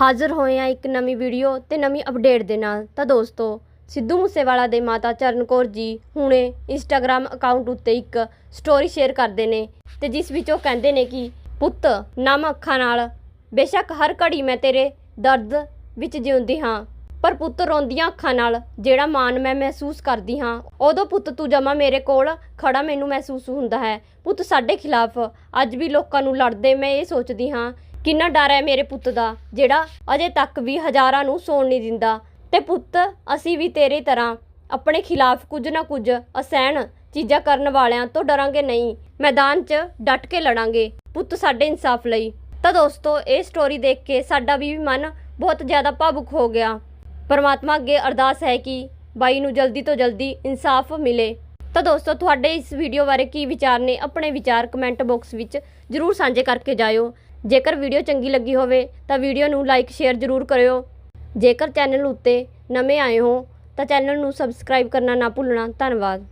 ਹਾਜ਼ਰ ਹੋਏ ਆ ਇੱਕ ਨਵੀਂ ਵੀਡੀਓ ਤੇ ਨਵੀਂ ਅਪਡੇਟ ਦੇ ਨਾਲ। ਤਾਂ ਦੋਸਤੋ, ਸਿੱਧੂ ਮੂਸੇਵਾਲਾ ਦੇ ਮਾਤਾ ਚਰਨ ਕੌਰ ਜੀ ਹੁਣੇ ਇੰਸਟਾਗ੍ਰam ਅਕਾਊਂਟ ਉੱਤੇ ਇੱਕ ਸਟੋਰੀ ਸ਼ੇਅਰ ਕਰਦੇ ਨੇ ਤੇ ਜਿਸ ਵਿੱਚ ਉਹ ਕਹਿੰਦੇ ਨੇ ਕਿ, ਪੁੱਤ, ਨਮ ਅੱਖਾਂ ਨਾਲ। ਬੇਸ਼ੱਕ ਹਰ ਘੜੀ ਮੈਂ ਤੇਰੇ ਦਰਦ ਵਿੱਚ ਜਿਉਂਦੀ ਹਾਂ, ਪਰ ਪੁੱਤ ਰੋਂਦੀਆਂ ਅੱਖਾਂ ਨਾਲ, ਜਿਹੜਾ ਮਾਣ ਮੈਂ ਮਹਿਸੂਸ ਕਰਦੀ ਹਾਂ, ਉਦੋਂ ਪੁੱਤ ਤੂੰ ਜਮਾ ਮੇਰੇ ਕੋਲ ਖੜਾ ਮੈਨੂੰ ਮਹਿਸੂਸ ਹੁੰਦਾ ਹੈ। ਪੁੱਤ ਸਾਡੇ ਖਿਲਾਫ ਅੱਜ ਵੀ ਲੋਕਾਂ ਨੂੰ ਲੜਦੇ ਮੈਂ ਇਹ ਸੋਚਦੀ ਹਾਂ ਕਿੰਨਾ ਡਰ ਹੈ ਮੇਰੇ ਪੁੱਤ ਦਾ, ਜਿਹੜਾ ਅਜੇ ਤੱਕ ਵੀ ਹਜ਼ਾਰਾਂ ਨੂੰ ਸੌਣ ਨਹੀਂ ਦਿੰਦਾ। ਤੇ ਪੁੱਤ, ਅਸੀਂ ਵੀ ਤੇਰੇ ਤਰ੍ਹਾਂ ਆਪਣੇ ਖਿਲਾਫ ਕੁਝ ਨਾ ਕੁਝ ਅਸਹਿਣ ਚੀਜ਼ਾਂ ਕਰਨ ਵਾਲਿਆਂ ਤੋਂ ਡਰਾਂਗੇ ਨਹੀਂ। ਮੈਦਾਨ 'ਚ ਡਟ ਕੇ ਲੜਾਂਗੇ। ਪੁੱਤ, ਸਾਡੇ ਇਨਸਾਫ ਲਈ। ਤਾਂ ਦੋਸਤੋ, ਇਹ ਸਟੋਰੀ ਦੇਖ ਕੇ ਸਾਡਾ ਵੀ ਮਨ ਬਹੁਤ ਜ਼ਿਆਦਾ ਭਾਵੁਕ ਹੋ ਗਿਆ। ਪਰਮਾਤਮਾ ਅੱਗੇ ਅਰਦਾਸ ਹੈ ਕਿ ਬਾਈ ਨੂੰ ਜਲਦੀ ਤੋਂ ਜਲਦੀ ਇਨਸਾਫ ਮਿਲੇ। ਤਾਂ ਦੋਸਤੋ, ਤੁਹਾਡੇ ਇਸ ਵੀਡੀਓ ਬਾਰੇ ਕੀ ਵਿਚਾਰ ਨੇ, ਆਪਣੇ ਵਿਚਾਰ ਕਮੈਂਟ ਬਾਕਸ ਵਿੱਚ ਜਰੂਰ ਸਾਂਝੇ ਕਰਕੇ ਜਾਇਓ। ਜੇਕਰ ਵੀਡੀਓ ਚੰਗੀ ਲੱਗੀ ਹੋਵੇ ਤਾਂ ਵੀਡੀਓ ਨੂੰ ਲਾਈਕ, ਸ਼ੇਅਰ ਜਰੂਰ ਕਰਿਓ। ਜੇਕਰ ਚੈਨਲ ਉੱਤੇ ਨਵੇਂ ਆਏ ਹੋ ਤਾਂ ਚੈਨਲ ਨੂੰ ਸਬਸਕ੍ਰਾਈਬ ਕਰਨਾ ਨਾ ਭੁੱਲਣਾ। ਧੰਨਵਾਦ।